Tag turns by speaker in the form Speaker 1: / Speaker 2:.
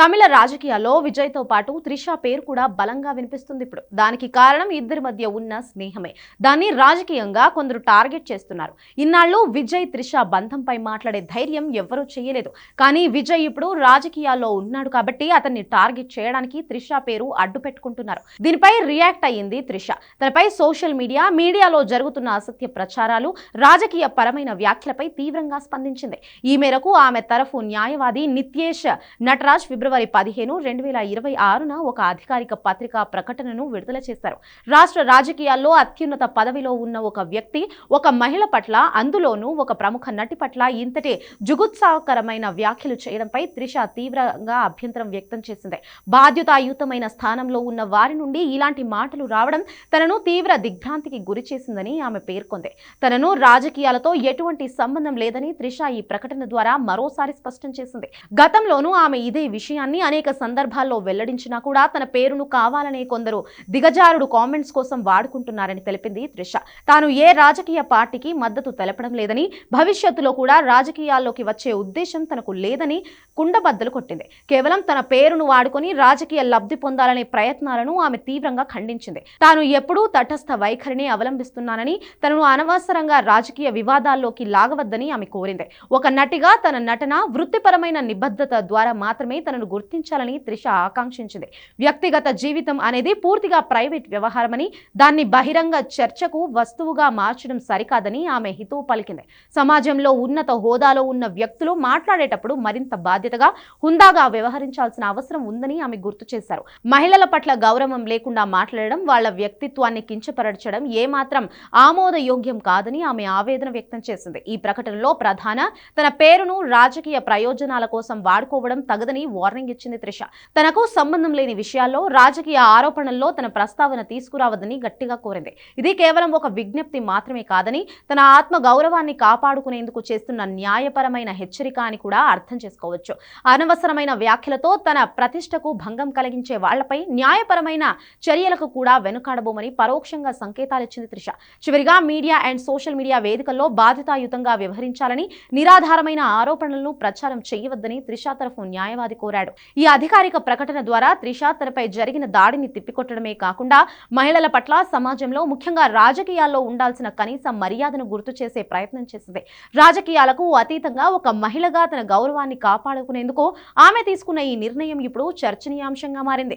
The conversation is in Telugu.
Speaker 1: తమిళ రాజకీయాల్లో విజయ్తో పాటు త్రిష పేరు కూడా బలంగా వినిపిస్తుంది ఇప్పుడు. దానికి కారణం ఇద్దరి మధ్య ఉన్న స్నేహమే. దాన్ని రాజకీయంగా కొందరు టార్గెట్ చేస్తున్నారు. ఇన్నాళ్ళు విజయ్ త్రిష బంధంపై మాట్లాడే ధైర్యం ఎవ్వరూ చేయలేదు. కానీ విజయ్ ఇప్పుడు రాజకీయాల్లో ఉన్నాడు కాబట్టి అతన్ని టార్గెట్ చేయడానికి త్రిష పేరు అడ్డు పెట్టుకుంటున్నారు. దీనిపై రియాక్ట్ అయ్యింది త్రిష. తనపై సోషల్ మీడియా మీడియాలో జరుగుతున్న అసత్య ప్రచారాలు రాజకీయ పరమైన వ్యాఖ్యలపై తీవ్రంగా స్పందించింది. ఈ మేరకు ఆమె తరఫు న్యాయవాది నిత్యేష్ నటరాజ్ ఫిబ్రవరి పదిహేను రెండు వేల ఇరవై ఆరున ఒక అధికారిక పత్రికా ప్రకటనను విడుదల చేశారు. రాష్ట్ర రాజకీయాల్లో అత్యున్నత పదవిలో ఉన్న ఒక వ్యక్తి ఒక మహిళ పట్ల అందులోనూ ఒక ప్రముఖ నటి పట్ల ఇంతటి జుగుత్సాహకరమైన వ్యాఖ్యలు చేయడంపై త్రిష తీవ్రంగా అభ్యంతరం వ్యక్తం చేసింది. బాధ్యతాయుతమైన స్థానంలో ఉన్న వారి నుండి ఇలాంటి మాటలు రావడం తనను తీవ్ర దిగ్భ్రాంతికి గురి చేసిందని ఆమె పేర్కొంది. తనను రాజకీయాలతో ఎటువంటి సంబంధం లేదని త్రిష ఈ ప్రకటన ద్వారా మరోసారి స్పష్టం చేసింది. గతంలోనూ ఆమె ఇదే విషయం విషయాన్ని అనేక సందర్భాల్లో వెల్లడించినా కూడా తన పేరును కావాలనే కొందరు దిగజారుడు కామెంట్స్ కోసం వాడుకుంటున్నారని తెలిపింది త్రిష. తాను ఏ రాజకీయ పార్టీకి మద్దతు తెలపడం లేదని భవిష్యత్తులో కూడా రాజకీయాల్లోకి వచ్చే ఉద్దేశం తనకు లేదని కుండబద్దలు కొట్టింది. కేవలం తన పేరును వాడుకొని రాజకీయ లబ్ధి పొందాలనే ప్రయత్నాలను ఆమె తీవ్రంగా ఖండించింది. తాను ఎప్పుడూ తటస్థ వైఖరిని అవలంబిస్తున్నానని తనను అనవసరంగా రాజకీయ వివాదాల్లోకి లాగవద్దని ఆమె కోరింది. ఒక నటిగా తన నటన వృత్తిపరమైన నిబద్ధత ద్వారా మాత్రమే తనను గుర్తించాలని త్రిష ఆకాంక్షించింది. వ్యక్తిగత జీవితం అనేది పూర్తిగా ప్రైవేట్ వ్యవహారమని దాన్ని బహిరంగ చర్చకు వస్తువుగా మార్చడం సరికాదని ఆమె హితవు పలికింది. సమాజంలో ఉన్నత హోదాలో ఉన్న వ్యక్తులు మాట్లాడేటప్పుడు మరింత బాధ్యత బాధ్యతగా హుందాగా వ్యవహరించాల్సిన అవసరం ఉందని ఆమె గుర్తు చేశారు. మహిళల పట్ల గౌరవం లేకుండా మాట్లాడడం వాళ్ళ వ్యక్తిత్వాన్ని కించపరచడం ఏమాత్రం ఆమోదయోగ్యం కాదని ఆమె ఆవేదన వ్యక్తం చేసింది. ఈ ప్రకటనలో ప్రధాన తన పేరును రాజకీయ ప్రయోజనాల కోసం వాడుకోవడం తగదని వార్నింగ్ ఇచ్చింది త్రిష. తనకు సంబంధం లేని విషయాల్లో రాజకీయ ఆరోపణల్లో తన ప్రస్తావన తీసుకురావద్దని గట్టిగా కోరింది. ఇది కేవలం ఒక విజ్ఞప్తి మాత్రమే కాదని తన ఆత్మ గౌరవాన్ని కాపాడుకునేందుకు చేస్తున్న న్యాయపరమైన హెచ్చరిక అని కూడా అర్థం చేసుకోవచ్చు. అనవసరమైన వ్యాఖ్యలతో తన ప్రతిష్టకు భంగం కలిగించే వాళ్ళపై న్యాయపరమైన చర్యలకు కూడా వెనుకాడబోమని పరోక్షంగా సంకేతాలిచ్చింది త్రిష. చివరిగా మీడియా అండ్ సోషల్ మీడియా వేదికల్లో బాధ్యతాయుతంగా వ్యవహరించాలని నిరాధారమైన ఆరోపణలను ప్రచారం చేయవద్దని త్రిష తరఫు న్యాయవాది కోరాడు. ఈ అధికారిక ప్రకటన ద్వారా త్రిష తనపై జరిగిన దాడిని తిప్పికొట్టడమే కాకుండా మహిళల పట్ల సమాజంలో ముఖ్యంగా రాజకీయాల్లో ఉండాల్సిన కనీస మర్యాదను గుర్తు చేసే ప్రయత్నం చేసింది. రాజకీయాలకు అతీతంగా ఒక మహిళగా తన గౌరవాన్ని కాపాడుకునేందుకు ఆమె తీసుకున్న ఈ నిర్ణయం ఇప్పుడు చర్చనీయాంశంగా మారింది.